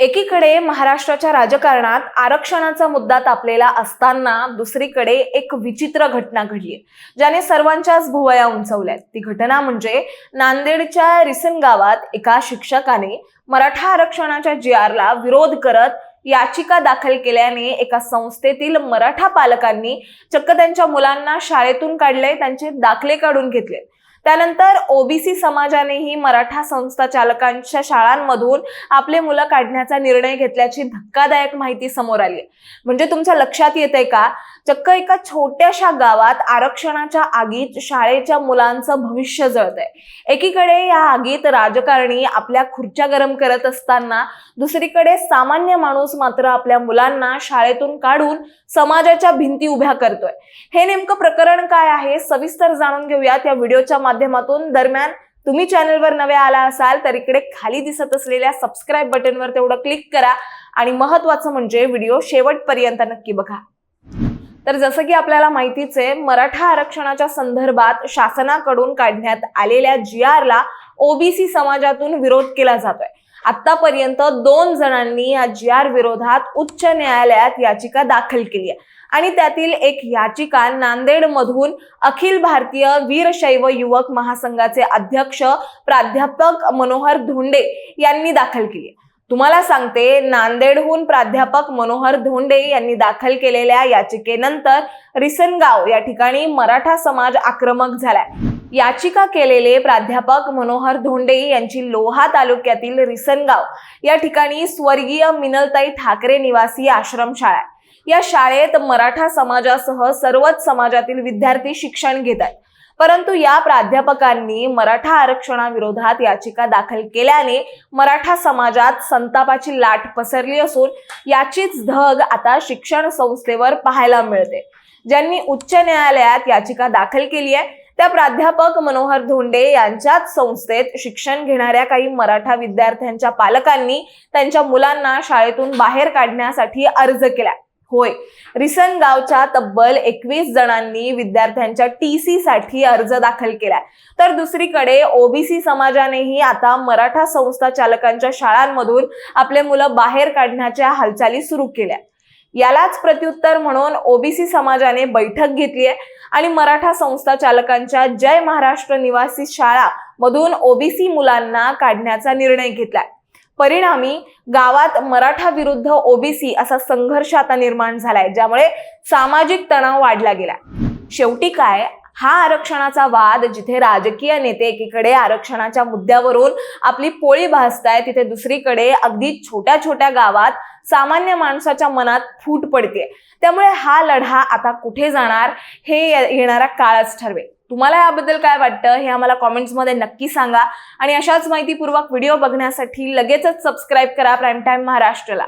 एकीकडे महाराष्ट्राच्या राजकारणात आरक्षणाचा मुद्दा तापलेला असताना दुसरीकडे एक विचित्र घटना घडली. ज्याने सर्वांच्याच भुवया उंचवल्यात. ती घटना म्हणजे नांदेडच्या रिसन गावात एका शिक्षकाने मराठा आरक्षणाच्या जी आरला विरोध करत याचिका दाखल केल्याने एका संस्थेतील मराठा पालकांनी चक्क त्यांच्या मुलांना शाळेतून काढले त्यांचे दाखले काढून घेतले. त्यानंतर ओबीसी समाजानेही मराठा संस्था चालकांच्या शाळांमधून आपले मुलं काढण्याचा निर्णय घेतल्याची धक्कादायक माहिती समोर आली. म्हणजे तुमच्या लक्षात येते का? चक्क एका छोट्याशा गावात आरक्षणाच्या आगीत शाळेच्या मुलांचं भविष्य जळतंय. एकीकडे या आगीत राजकारणी आपल्या खुर्च्या गरम करत असताना दुसरीकडे सामान्य माणूस मात्र आपल्या मुलांना शाळेतून काढून समाजाच्या भिंती उभ्या करतोय. हे नेमकं प्रकरण काय आहे? सविस्तर जाणून घेऊयात या व्हिडिओच्या माध्यमातून दरम्यान तुम्ही चॅनलवर नवे आला असाल तर इकडे खाली दिसत असलेल्या सबस्क्राईब बटनवर तेवढं क्लिक करा आणि महत्वाचं म्हणजे व्हिडिओ शेवटपर्यंत नक्की बघा. तर जसं की आपल्याला माहितीच आहे मराठा आरक्षणाच्या संदर्भात शासनाकडून काढण्यात आलेल्या जी आरला ओबीसी समाजातून विरोध केला जातोय. आतापर्यंत दोन जणांनी या जी आर विरोधात उच्च न्यायालयात याचिका दाखल केली आहे. आणि त्यातील एक याचिका नांदेड मधून अखिल भारतीय वीरशैव युवक महासंघाचे अध्यक्ष प्राध्यापक मनोहर धोंडे यांनी दाखल केली तुम्हाला सांगते नांदेडहून प्राध्यापक मनोहर धोंडे यांनी दाखल केलेल्या याचिकेनंतर रिसनगाव या ठिकाणी मराठा समाज आक्रमक झालाय. याचिका केलेले प्राध्यापक मनोहर धोंडे यांची लोहा तालुक्यातील रिसनगाव या ठिकाणी स्वर्गीय मिनलताई ठाकरे निवासी आश्रमशाळा आहे. या शाळेत मराठा समाजासह सर्वच समाजातील विद्यार्थी शिक्षण घेत आहेत. परंतु या प्राध्यापकांनी मराठा आरक्षणाविरोधात याचिका दाखल केल्याने मराठा समाजात संतापाची लाट पसरली असून याचीच धग आता शिक्षण संस्थेवर पाहायला मिळते. ज्यांनी उच्च न्यायालयात याचिका दाखल केली आहे त्या प्राध्यापक मनोहर धोंडे यांच्याच संस्थेत शिक्षण घेणाऱ्या काही मराठा विद्यार्थ्यांच्या पालकांनी त्यांच्या मुलांना शाळेतून बाहेर काढण्यासाठी अर्ज केला. होय. रिसन गावच्या तब्बल एकवीस जणांनी विद्यार्थ्यांच्या टी सी साठी अर्ज दाखल केलाय. तर दुसरीकडे ओबीसी समाजानेही आता मराठा संस्था चालकांच्या शाळांमधून आपले मुलं बाहेर काढण्याच्या हालचाली सुरू केल्या. यालाच प्रत्युत्तर म्हणून ओबीसी समाजाने बैठक घेतली आहे. आणि मराठा संस्था चालकांच्या जय महाराष्ट्र निवासी शाळा मधून ओबीसी मुलांना काढण्याचा निर्णय घेतलाय. परिणामी गावात मराठा विरुद्ध ओबीसी असा संघर्ष आता निर्माण झालाय ज्यामुळे सामाजिक तणाव वाढला गेला. शेवटी काय? हा आरक्षणाचा वाद जिथे राजकीय नेते एकीकडे आरक्षणाच्या मुद्द्यावरून आपली पोळी भासताय तिथे दुसरीकडे अगदी छोट्या छोट्या गावात सामान्य माणसाच्या मनात फूट पडते. त्यामुळे हा लढा आता कुठे जाणार हे येणारा काळच ठरवेल. तुम्हाला याबद्दल काय वाटतं हे आम्हाला कॉमेंट्समध्ये नक्की सांगा. आणि अशाच माहितीपूर्वक व्हिडिओ बघण्यासाठी लगेचच सबस्क्राईब करा प्राईम टाईम महाराष्ट्रला.